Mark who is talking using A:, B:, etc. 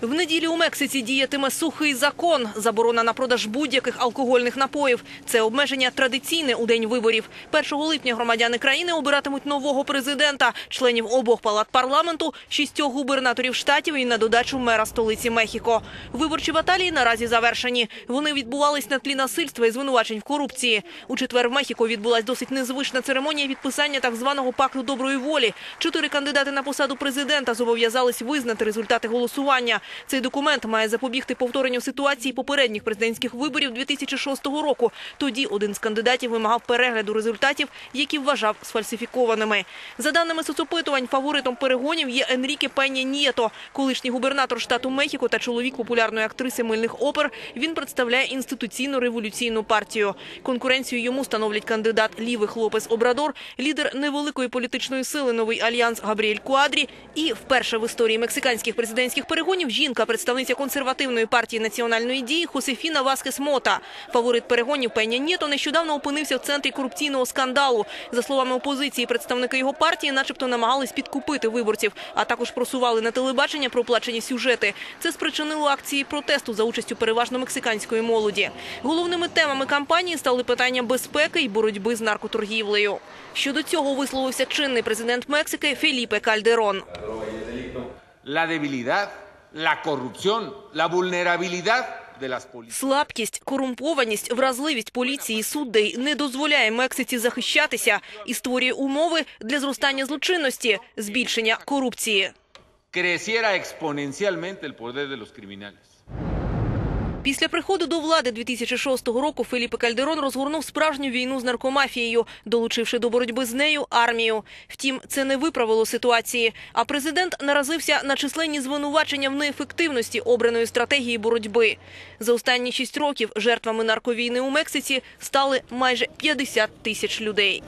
A: В неділю у Мексиці діятиме сухий закон. Заборона на продаж будь-яких алкогольних напоїв. Це обмеження традиційне у день виборів. 1 липня громадяни країни обиратимуть нового президента, членів обох палат парламенту, шістьох губернаторів штатів і на додачу мера столиці Мехіко. Виборчі баталії наразі завершені. Вони відбувались на тлі насильства і звинувачень в корупції. У четвер в Мехіко відбулась досить незвична церемонія підписання так званого пакту доброї волі. Чотири кандидати на посаду президента зобов'язались визнати результати голосування. Цей документ має запобігти повторенню ситуації попередніх президентських виборів 2006 року. Тоді один з кандидатів вимагав перегляду результатів, які вважав сфальсифікованими. За даними соцопитувань, фаворитом перегонів є Енріке Пеня Нієто, колишній губернатор штату Мехіко та чоловік популярної актриси мильних опер. Він представляє інституційну революційну партію. Конкуренцію йому становлять кандидат Лівий Хлопес Обрадор, лідер невеликої політичної сили Новий альянс Габріель Куадрі. І вперше в історії мексиканських президентських перегонів жінка, представниця консервативної партії національної дії Хосефіна Васкес Мота. Фаворит перегонів Пеня Нієто нещодавно опинився в центрі корупційного скандалу. За словами опозиції, представники його партії, начебто, намагались підкупити виборців, а також просували на телебачення проплачені сюжети. Це спричинило акції протесту за участю переважно мексиканської молоді. Головними темами кампанії стали питання безпеки і боротьби з наркоторгівлею. Щодо цього висловився чинний президент Мексики Феліпе Кальдерон.
B: la debilidad, la corrupción, la vulnerabilidad.
A: Слабкість, корумпованість, вразливість поліції і суддей не дозволяє Мексиці захищатися і створює умови для зростання злочинності, збільшення корупції.
B: Кресіра експоненціальменте el poder de los criminales.
A: Після приходу до влади 2006 року Феліпе Кальдерон розгорнув справжню війну з наркомафією, долучивши до боротьби з нею армію. Втім, це не виправило ситуації. А президент наразився на численні звинувачення в неефективності обраної стратегії боротьби. За останні шість років жертвами нарковійни у Мексиці стали майже 50 тисяч людей.